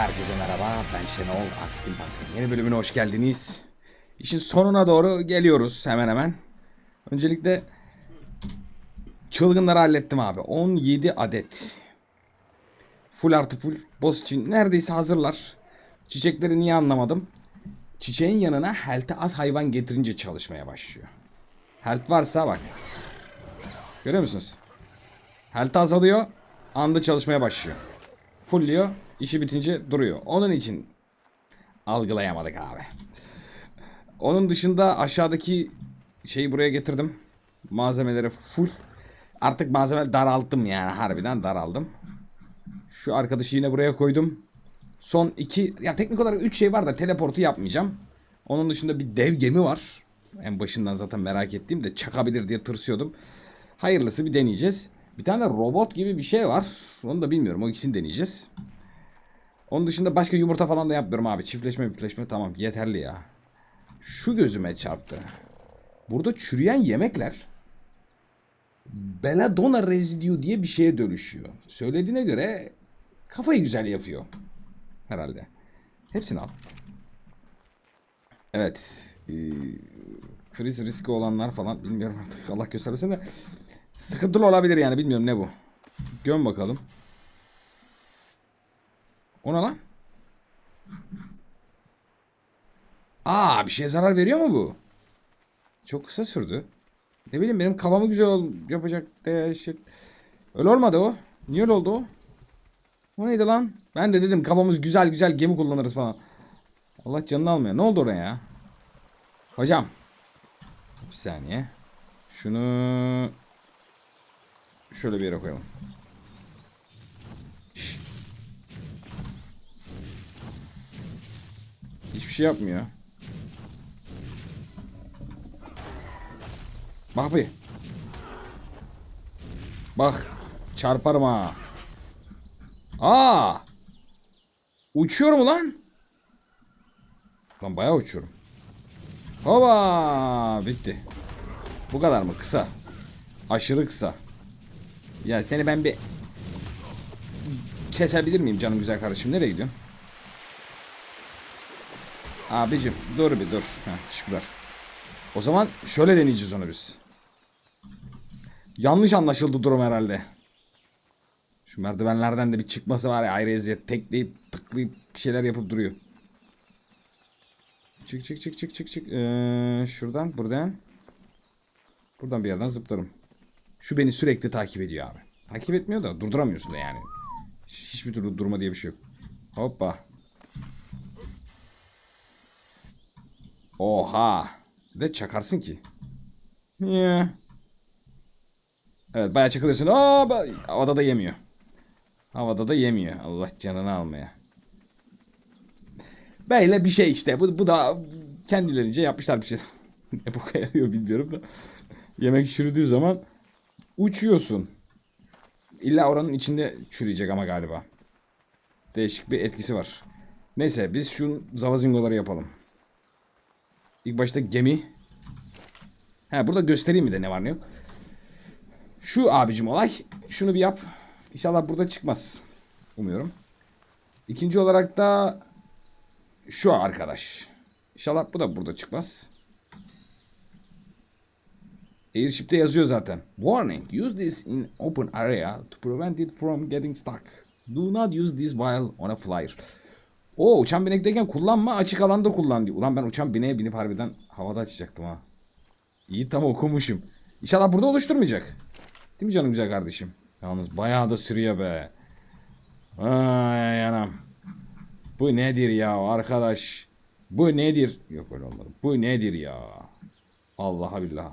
Herkese merhaba, ben Şenol Akstin. Yeni bölümüne hoş geldiniz. İşin sonuna doğru geliyoruz hemen hemen. Öncelikle çılgınları hallettim abi. 17 adet. Full artı full boss için neredeyse hazırlar. Çiçekleri niye anlamadım. Çiçeğin yanına health'e az hayvan getirince çalışmaya başlıyor. Health varsa bak. Görüyor musunuz? Health azalıyor. Anda çalışmaya başlıyor. Fullliyor. İşi bitince duruyor. Onun için algılayamadık abi. Onun dışında aşağıdaki şeyi buraya getirdim. Malzemeleri full. Artık malzeme daralttım yani harbiden daraldım. Şu arkadaşı yine buraya koydum. Son iki ya teknik olarak üç şey var da teleportu yapmayacağım. Onun dışında bir dev gemi var. En başından zaten merak ettiğim de çakabilir diye tırsıyordum. Hayırlısı bir deneyeceğiz. Bir tane robot gibi bir şey var. Onu da bilmiyorum. O ikisini deneyeceğiz. Onun dışında başka yumurta falan da yapmıyorum abi. Çiftleşme çiftleşme tamam yeterli ya. Şu gözüme çarptı. Burada çürüyen yemekler Belladonna residue diye bir şeye dönüşüyor. Söylediğine göre kafayı güzel yapıyor. Herhalde. Hepsini al. Evet. Ee, kriz riski olanlar falan bilmiyorum artık Allah göstermesin de sıkıntılı olabilir yani bilmiyorum ne bu. Göm bakalım. O ne lan? Aa bir şeye zarar veriyor mu bu? Çok kısa sürdü. Ne bileyim benim kafamı güzel ol- yapacak diye şey. Öyle olmadı o. Niye öyle oldu o? O neydi lan? Ben de dedim kafamız güzel güzel gemi kullanırız falan. Allah canını almıyor. Ne oldu oraya ya? Hocam. Bir saniye. Şunu şöyle bir yere koyalım. Şş. Hiçbir şey yapmıyor. Bak bir. Bak. Çarparım ha. Aa! Uçuyorum lan. Lan bayağı uçuyorum. Hova! Bitti. Bu kadar mı? Kısa. Aşırı kısa. Ya seni ben bir kesebilir miyim canım güzel kardeşim? Nereye gidiyorsun? Abicim dur bir dur. Heh, teşekkürler. O zaman şöyle deneyeceğiz onu biz. Yanlış anlaşıldı durum herhalde. Şu merdivenlerden de bir çıkması var ya ayrı eziyet. Tekleyip tıklayıp bir şeyler yapıp duruyor. Çık çık çık çık çık çık. Ee, şuradan buradan. Buradan bir yerden zıplarım. Şu beni sürekli takip ediyor abi. Takip etmiyor da durduramıyorsun da yani. Hiçbir türlü durma diye bir şey yok. Hoppa. Oha. De çakarsın ki. Yeah. Evet bayağı çakılıyorsun. Aa, havada da yemiyor. Havada da yemiyor. Allah canını almaya. Böyle bir şey işte. Bu, bu da kendilerince yapmışlar bir şey. ne boka yarıyor bilmiyorum da. Yemek çürüdüğü zaman uçuyorsun. İlla oranın içinde çürüyecek ama galiba. Değişik bir etkisi var. Neyse biz şu zavazingoları yapalım. İlk başta gemi. Ha burada göstereyim mi de ne var ne yok. Şu abicim olay. Şunu bir yap. İnşallah burada çıkmaz. Umuyorum. İkinci olarak da şu arkadaş. İnşallah bu da burada çıkmaz. Airship'te yazıyor zaten. Warning. Use this in open area to prevent it from getting stuck. Do not use this while on a flyer. O uçan binekteyken kullanma açık alanda kullan diyor. Ulan ben uçan bineğe binip harbiden havada açacaktım ha. İyi tam okumuşum. İnşallah burada oluşturmayacak. Değil mi canım güzel kardeşim? Yalnız bayağı da sürüyor be. Ay anam. Bu nedir ya arkadaş? Bu nedir? Yok öyle olmadı. Bu nedir ya? Allah'a billah.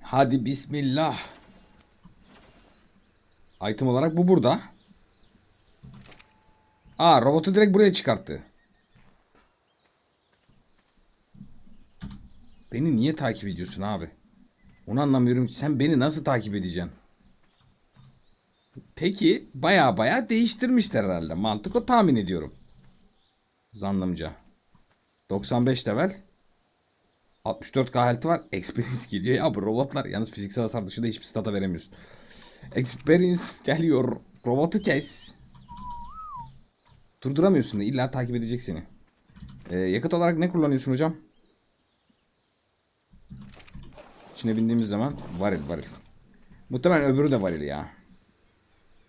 Hadi bismillah. Item olarak bu burada. Aa robotu direkt buraya çıkarttı. Beni niye takip ediyorsun abi? Onu anlamıyorum ki sen beni nasıl takip edeceksin? Peki baya baya değiştirmişler herhalde. Mantık o tahmin ediyorum. Zannımca. 95 level. 64 k health var. Experience geliyor. Ya bu robotlar yalnız fiziksel hasar dışında hiçbir stata veremiyorsun. Experience geliyor. Robotu kes. Durduramıyorsun da illa takip edecek seni. Ee, yakıt olarak ne kullanıyorsun hocam? İçine bindiğimiz zaman varil varil. Muhtemelen öbürü de varil ya.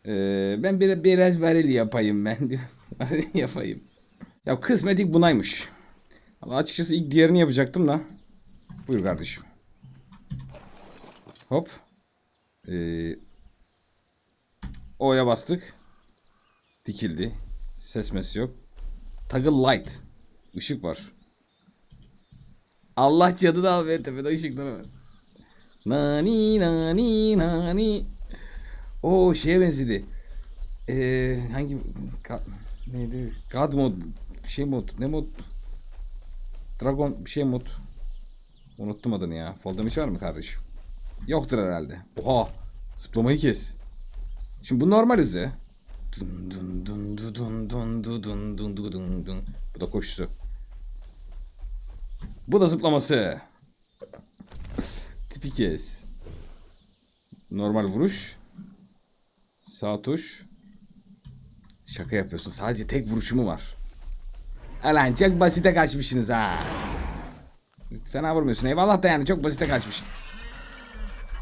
Ee, ben bir, biraz varil yapayım ben. Biraz varil yapayım. Ya kısmetik bunaymış. Ama açıkçası ilk diğerini yapacaktım da. Buyur kardeşim. Hop. Ee, O'ya bastık. Dikildi. Ses mes yok. Toggle light. Işık var. Allah canını al ver tepede ışıkları var. Nani nani nani. O şeye benzedi. Ee, hangi ka, neydi? God mod şey mod ne mod? Dragon bir şey mod. Unuttum adını ya. Fold'um hiç var mı kardeşim? Yoktur herhalde. Oha! Zıplamayı kes. Şimdi bu normal hızı. Dun dun dun dun dun dun dun dun dun dun dun dun. Bu da koşusu. Bu da zıplaması. Tipi kes. Normal vuruş. Sağ tuş. Şaka yapıyorsun. Sadece tek vuruşu mu var? Alan çok basite kaçmışsınız ha. Fena vurmuyorsun. Eyvallah da yani çok basite kaçmışsın.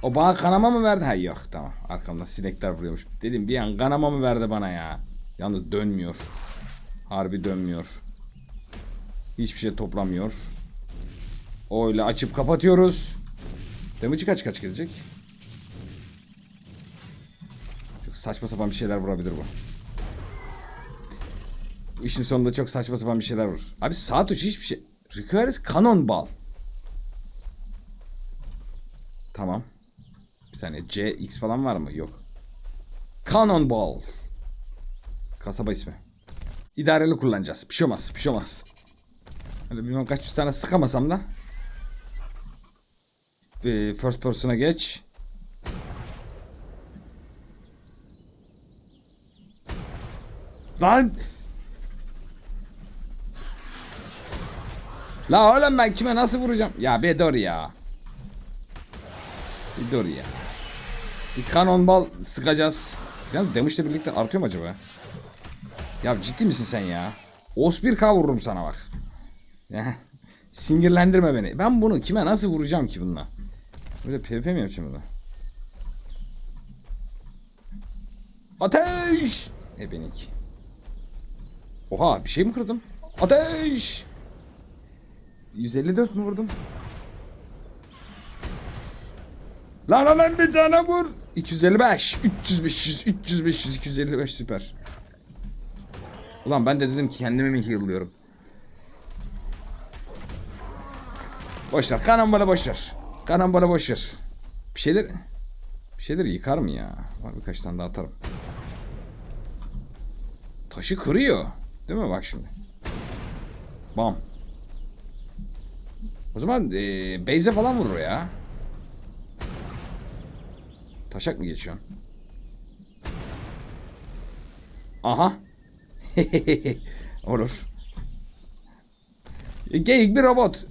O bana kanama mı verdi? Ha yok tamam. Arkamdan sinekler vuruyormuş. Dedim bir an kanama mı verdi bana ya? Yalnız dönmüyor. Harbi dönmüyor. Hiçbir şey toplamıyor. Öyle açıp kapatıyoruz. Damage'i kaç kaç gelecek? Çok saçma sapan bir şeyler vurabilir bu. İşin sonunda çok saçma sapan bir şeyler vurur. Abi sağ tuş hiçbir şey. Requires Cannonball. Tamam. Saniye CX falan var mı? Yok. Cannonball. Kasaba ismi. İdareli kullanacağız. Bir şey olmaz. Bir şey olmaz. Öyle bilmem kaç yüz tane sıkamasam da. Ee, first person'a geç. Lan! La oğlum ben kime nasıl vuracağım? Ya bir dur ya. Bir dur ya. Bir kanon bal sıkacağız. Ya demişle birlikte artıyor mu acaba? Ya ciddi misin sen ya? Os 1K vururum sana bak. Ya, sinirlendirme beni. Ben bunu kime nasıl vuracağım ki bununla? Böyle PvP mi yapacağım bunu? Ateş! E benimki. Oha bir şey mi kırdım? Ateş! 154 mü vurdum? Lan lan bir tane vur. 255, 300, 500, 300, 500, 255 süper. Ulan ben de dedim ki kendimi mi heal'lıyorum? Boş ver. Kanan bana boş ver. Kanan bana boş ver. Bir şeyler bir şeyler yıkar mı ya? Var birkaç tane daha atarım. Taşı kırıyor. Değil mi bak şimdi? Bam. O zaman ee, Beyze falan vurur ya. Taşak mı geçiyorsun? Aha. Olur. Geyik bir robot.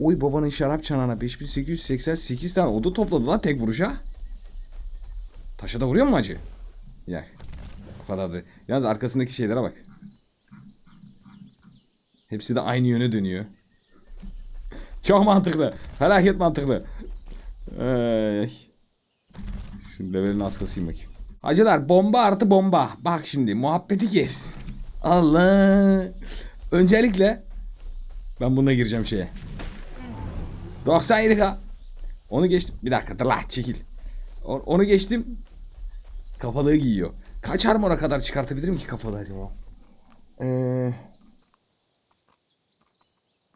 Oy babanın şarap çanağına 5888 tane oda topladı lan tek vuruşa. Taşa da vuruyor mu acı? Ya. O kadar da. Yalnız arkasındaki şeylere bak. Hepsi de aynı yöne dönüyor. Çok mantıklı. Felaket mantıklı. Ay. Şu levelin az kasayım bakayım. Hacılar bomba artı bomba. Bak şimdi muhabbeti kes. Allah. Öncelikle ben bununla gireceğim şeye. 97k. Onu geçtim. Bir dakika dur la çekil. Onu geçtim. Kafalığı giyiyor. Kaç armora kadar çıkartabilirim ki kafalığı acaba? Eee...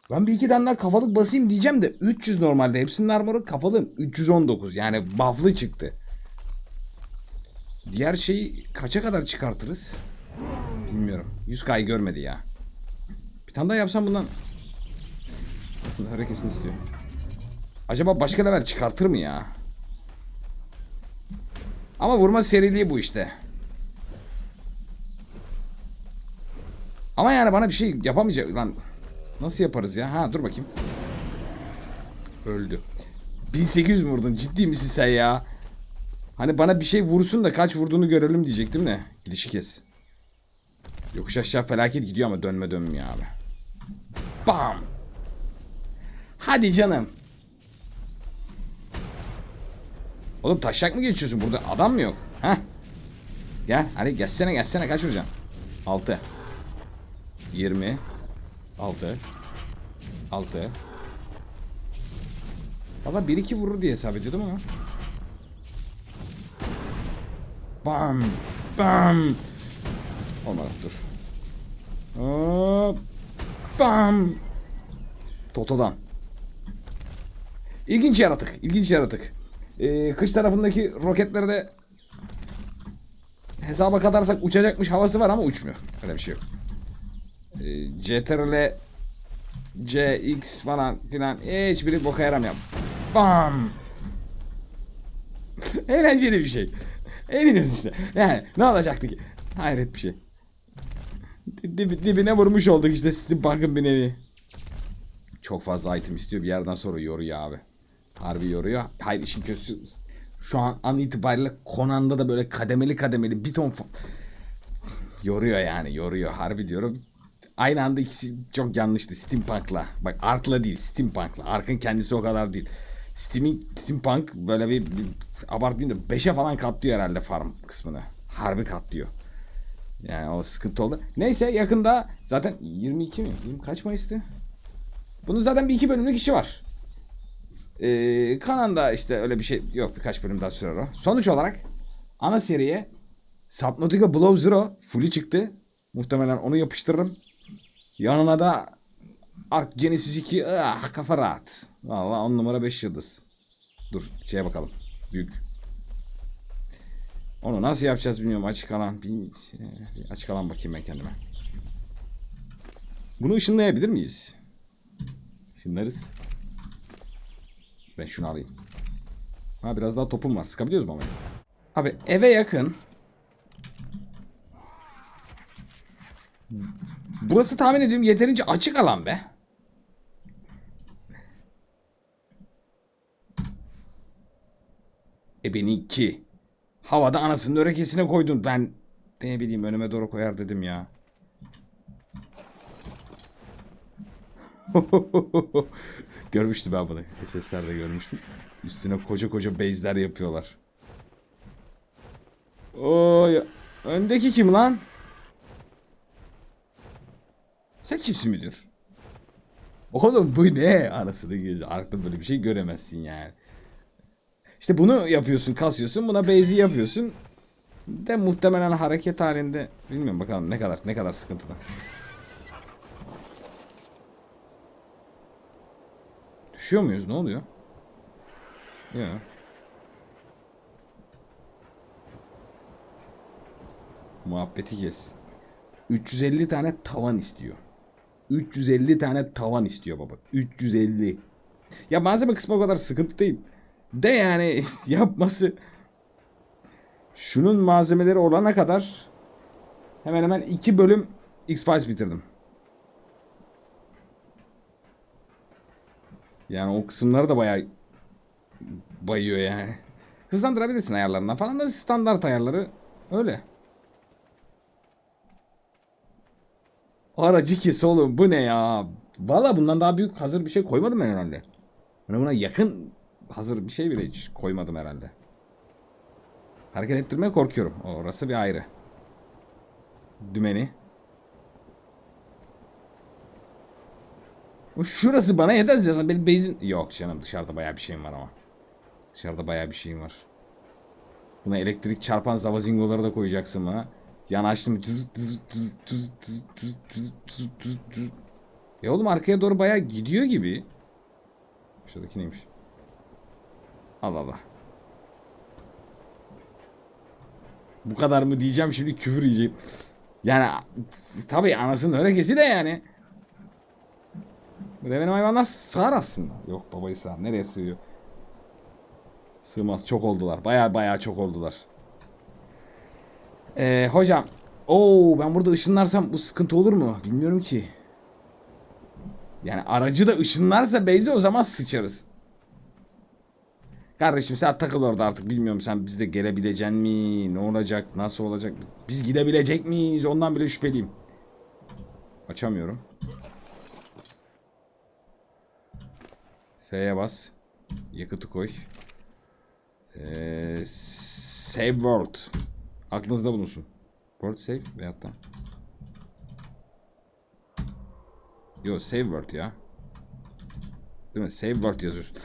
Ben bir iki tane daha kafalık basayım diyeceğim de 300 normalde. Hepsinin armoru kafalı 319 yani buff'lı çıktı. Diğer şeyi kaça kadar çıkartırız? Bilmiyorum. 100k'yı görmedi ya. Bir tane daha yapsam bundan. Aslında hareketini istiyor. Acaba başka level çıkartır mı ya? Ama vurma seriliği bu işte. Ama yani bana bir şey yapamayacak lan. Nasıl yaparız ya? Ha dur bakayım. Öldü. 1800 mi vurdun? Ciddi misin sen ya? Hani bana bir şey vursun da kaç vurduğunu görelim diyecektim de. Gidişi kes. Yokuş aşağı felaket gidiyor ama dönme dönmüyor abi. Bam. Hadi canım. Oğlum taşak mı geçiyorsun burada? Adam mı yok? Heh. Gel hadi gelsene gelsene kaç vuracaksın? 6 20 6 6 Valla 1-2 vurur diye hesap ediyordum ama. Bam Bam. Olmadı dur. Hop. Bam. Toto'dan. İlginç yaratık ilginç yaratık. Ee, Kış tarafındaki roketleri de hesaba katarsak uçacakmış havası var ama uçmuyor. Öyle bir şey yok. CTRL CX falan filan hiçbiri boka yaramıyor. Bam. Eğlenceli bir şey. Eğleniyoruz işte. Yani ne olacaktı ki? Hayret bir şey. Dib- dibine vurmuş olduk işte Steampunk'ın bir nevi. Çok fazla item istiyor bir yerden sonra yoruyor abi. Harbi yoruyor. Hayır işin kötüsü şu an an itibariyle Conan'da da böyle kademeli kademeli bir ton yoruyor yani yoruyor harbi diyorum. Aynı anda ikisi çok yanlıştı Steampunk'la. Bak Ark'la değil Steampunk'la. Ark'ın kendisi o kadar değil. Steam'in Steampunk böyle bir, bir abartmayayım da 5'e falan katlıyor herhalde farm kısmını. Harbi katlıyor. Yani o sıkıntı oldu. Neyse yakında zaten 22 mi? 20 kaç Mayıs'tı? Bunun zaten bir iki bölümlük işi var. Ee, Kanan'da işte öyle bir şey yok birkaç bölüm daha sürer o. Sonuç olarak ana seriye Subnautica Below Zero full'i çıktı. Muhtemelen onu yapıştırırım. Yanına da Ark Genesis 2 ah, kafa rahat. Valla 10 numara 5 yıldız. Dur şeye bakalım. Büyük. Onu nasıl yapacağız bilmiyorum. Açık alan. Bir, açık alan bakayım ben kendime. Bunu ışınlayabilir miyiz? Işınlarız. Ben şunu alayım. Ha biraz daha topum var. Sıkabiliyoruz mu ama? Abi eve yakın. Burası tahmin ediyorum yeterince açık alan be. E beni iki. Havada anasının örekesine koydun. Ben ne bileyim önüme doğru koyar dedim ya. Görmüştüm ben bunu. SS'lerde görmüştüm. Üstüne koca koca base'ler yapıyorlar. Oy. Öndeki kim lan? Sen kimsin müdür? Oğlum bu ne? Anasını gözü. Arkada böyle bir şey göremezsin yani. İşte bunu yapıyorsun, kasıyorsun. Buna base'i yapıyorsun. De muhtemelen hareket halinde bilmiyorum bakalım ne kadar ne kadar sıkıntılı. Düşüyor muyuz? Ne oluyor? Ya. Muhabbeti kes. 350 tane tavan istiyor. 350 tane tavan istiyor baba. 350. Ya malzeme kısmı o kadar sıkıntı değil. De yani yapması şunun malzemeleri olana kadar hemen hemen iki bölüm X-Files bitirdim. Yani o kısımları da bayağı bayıyor yani. Hızlandırabilirsin ayarlarından falan da standart ayarları öyle. Aracı kes oğlum bu ne ya? Valla bundan daha büyük hazır bir şey koymadım ben herhalde. Ben buna yakın hazır bir şey bile hiç koymadım herhalde. Hareket ettirmeye korkuyorum. Orası bir ayrı. Dümeni. Şurası bana yeter zaten benim base'in... Yok canım dışarıda bayağı bir şeyim var ama. Dışarıda bayağı bir şeyim var. Buna elektrik çarpan zavazingoları da koyacaksın bana. Yanaştım. Ya e oğlum arkaya doğru bayağı gidiyor gibi. Şuradaki neymiş? Allah Allah. Bu kadar mı diyeceğim şimdi küfür yiyeceğim. Yani tabii anasının örekesi de yani. Buraya benim hayvanlar sığar aslında. Yok babayı sığar. Nereye sığıyor? Sığmaz. Çok oldular. Baya baya çok oldular. Ee, hocam. Oo ben burada ışınlarsam bu sıkıntı olur mu? Bilmiyorum ki. Yani aracı da ışınlarsa Beyzi o zaman sıçarız. Kardeşim sen takıl orada artık bilmiyorum sen bizde gelebilecek mi? Ne olacak? Nasıl olacak? Biz gidebilecek miyiz? Ondan bile şüpheliyim. Açamıyorum. F'ye bas. Yakıtı koy. Ee, save world. Aklınızda bulunsun. World save veyahut da. Yo save world ya. Değil mi? Save world yazıyorsun.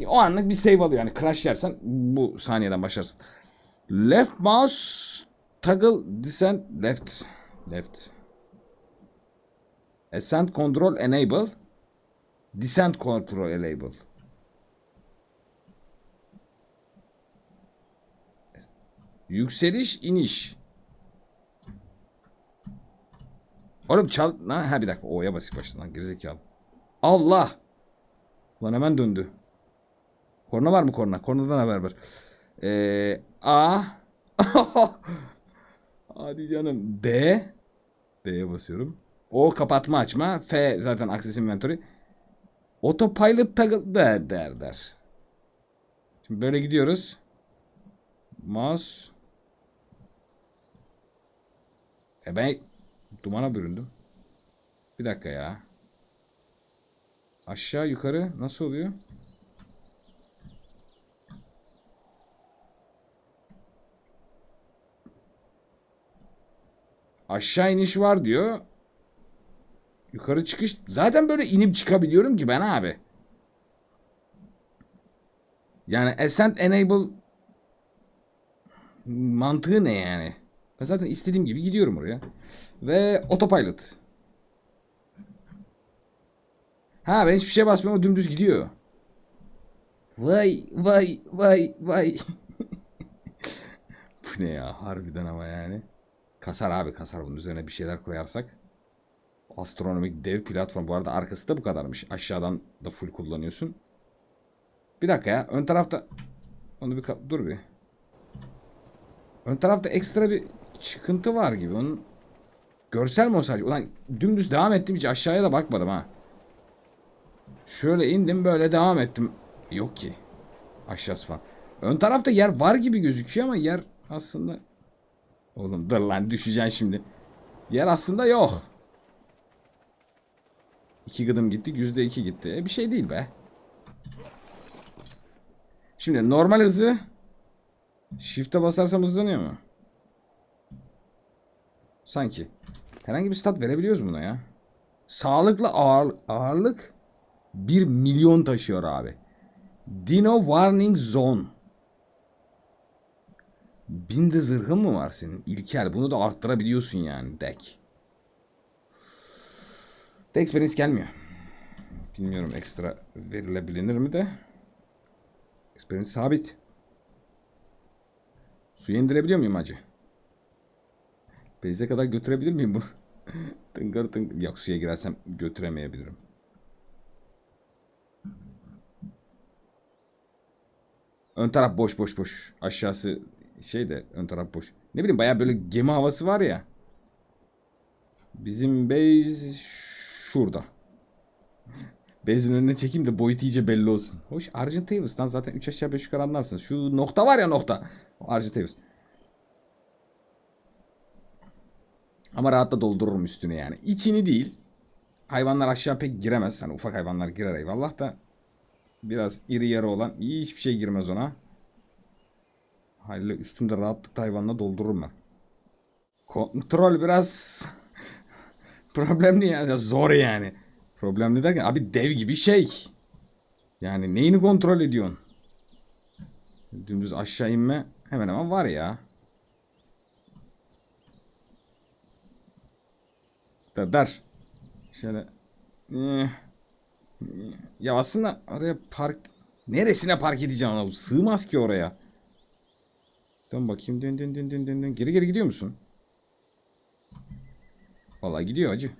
Ee, o anlık bir save alıyor. Yani crash yersen bu saniyeden başlarsın. Left mouse toggle descent left left. Ascent control enable. Descent control enable. Yükseliş iniş. Oğlum çal... Ha, ha bir dakika. O'ya basık başladan. Gerizekalı. Allah. Lan hemen döndü. Korna var mı korna? Kornadan haber ver. Ee, A. Hadi canım. B. B'ye basıyorum. O kapatma açma. F zaten access inventory. Autopilot der der der. Şimdi böyle gidiyoruz. Mouse. E ben dumana büründüm. Bir dakika ya. Aşağı yukarı nasıl oluyor? Aşağı iniş var diyor. Yukarı çıkış. Zaten böyle inip çıkabiliyorum ki ben abi. Yani Ascent Enable mantığı ne yani? Ben zaten istediğim gibi gidiyorum oraya. Ve Autopilot. Ha ben hiçbir şeye basmıyorum o dümdüz gidiyor. Vay vay vay vay. Bu ne ya harbiden ama yani. Kasar abi kasar bunun üzerine bir şeyler koyarsak. Astronomik dev platform. Bu arada arkası da bu kadarmış. Aşağıdan da full kullanıyorsun. Bir dakika ya. Ön tarafta... Onu bir... Dur bir. Ön tarafta ekstra bir çıkıntı var gibi. Onun... Görsel sadece? Ulan dümdüz devam ettim hiç aşağıya da bakmadım ha. Şöyle indim böyle devam ettim. Yok ki. Aşağısı falan. Ön tarafta yer var gibi gözüküyor ama yer aslında... Oğlum dur lan düşeceksin şimdi. Yer aslında yok. İki gıdım gittik. Yüzde iki gitti. E, bir şey değil be. Şimdi normal hızı Shift'e basarsam hızlanıyor mu? Sanki. Herhangi bir stat verebiliyoruz buna ya. Sağlıklı ağır, ağırlık 1 milyon taşıyor abi. Dino Warning Zone. Binde zırhın mı var senin? İlkel. Bunu da arttırabiliyorsun yani. Deck. De experience gelmiyor. Bilmiyorum ekstra verilebilir mi de. Experience sabit. Suya indirebiliyor muyum acı? Beyze kadar götürebilir miyim bunu? tıngır tıngır. Yok suya girersem götüremeyebilirim. Ön taraf boş boş boş. Aşağısı şey de ön taraf boş. Ne bileyim baya böyle gemi havası var ya. Bizim base şurada. Base'in önüne çekeyim de boyutu iyice belli olsun. Hoş Argentavis'tan zaten 3 aşağı 5 yukarı anlarsınız. Şu nokta var ya nokta. Argentavis. Ama rahat da doldururum üstüne yani. İçini değil. Hayvanlar aşağı pek giremez. Hani ufak hayvanlar girer eyvallah da. Biraz iri yarı olan iyi hiçbir şey girmez ona. Haliyle üstünde rahatlıkla hayvanla doldururum ben. Kontrol biraz problemli ya. Zor yani. Problemli derken abi dev gibi şey. Yani neyini kontrol ediyorsun? Dümdüz aşağı inme hemen hemen var ya. Dar. Şöyle. Eh. Ya aslında oraya park... Neresine park edeceğim? Bu Sığmaz ki oraya. Dön bakayım. Dön dön dön dön. dön. Geri geri gidiyor musun? Vallahi gidiyor acı.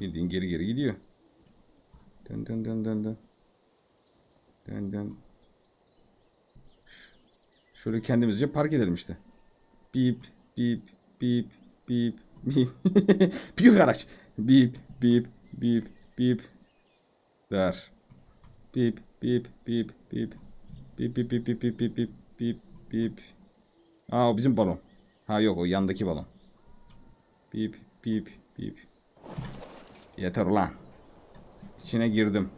Bildiğin geri geri gidiyor. Dön dön dön dön dön. Dön dön. Şöyle kendimizce park edelim işte. Bip bip bip bip bip. Büyük araç. Bip bip bip bip. Der. Bip bip bip bip. Bip bip bip bip bip bip bip bip bip. Aa o bizim balon. Ha yok o yandaki balon. Bip bip bip. Yeter ulan. İçine girdim.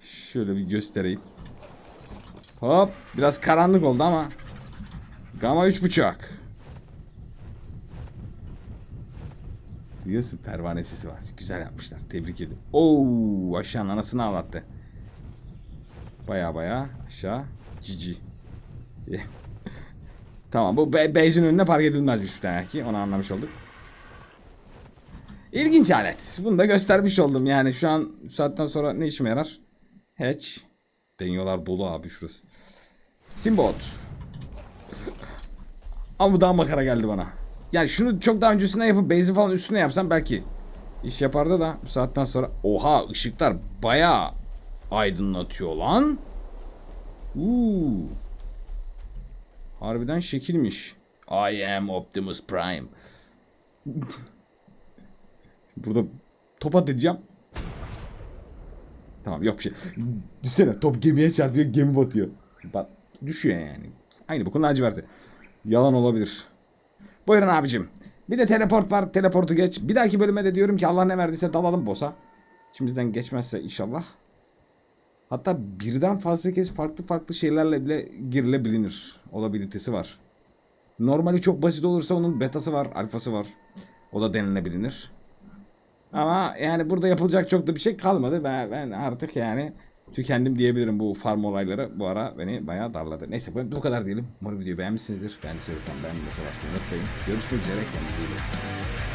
Şöyle bir göstereyim. Hop biraz karanlık oldu ama. Gama üç buçuk. Biliyorsun pervane sesi var. Güzel yapmışlar. Tebrik ederim. Oo aşağı anasını ağlattı. Baya baya aşağı. Cici. tamam bu be beyzin önüne park edilmezmiş tane ki. Onu anlamış olduk. İlginç alet. Bunu da göstermiş oldum. Yani şu an saatten sonra ne işime yarar? Hatch. Deniyorlar dolu abi şurası. Simbot. Ama bu daha makara geldi bana. Yani şunu çok daha öncesinde yapıp base'i falan üstüne yapsam belki iş yapardı da bu saatten sonra oha ışıklar bayağı aydınlatıyor lan. Uuu. Harbiden şekilmiş. I am Optimus Prime. Burada top atacağım. Tamam yok bir şey. Düşsene top gemiye çarpıyor gemi batıyor. Bak düşüyor yani. Aynı bakın laciverti. Yalan olabilir. Buyurun abicim. Bir de teleport var. Teleportu geç. Bir dahaki bölüme de diyorum ki Allah ne verdiyse dalalım boss'a. İçimizden geçmezse inşallah. Hatta birden fazla kez farklı farklı şeylerle bile girilebilir. Olabilitesi var. Normali çok basit olursa onun betası var, alfası var. O da denilebilir. Ama yani burada yapılacak çok da bir şey kalmadı. Ben, ben artık yani tükendim diyebilirim bu farm olayları. Bu ara beni bayağı darladı. Neyse bu, bu kadar diyelim. Umarım videoyu beğenmişsinizdir. Beğendiyseniz lütfen beğenmeyi, açmayı unutmayın. Görüşmek üzere. Kendinize iyi bakın.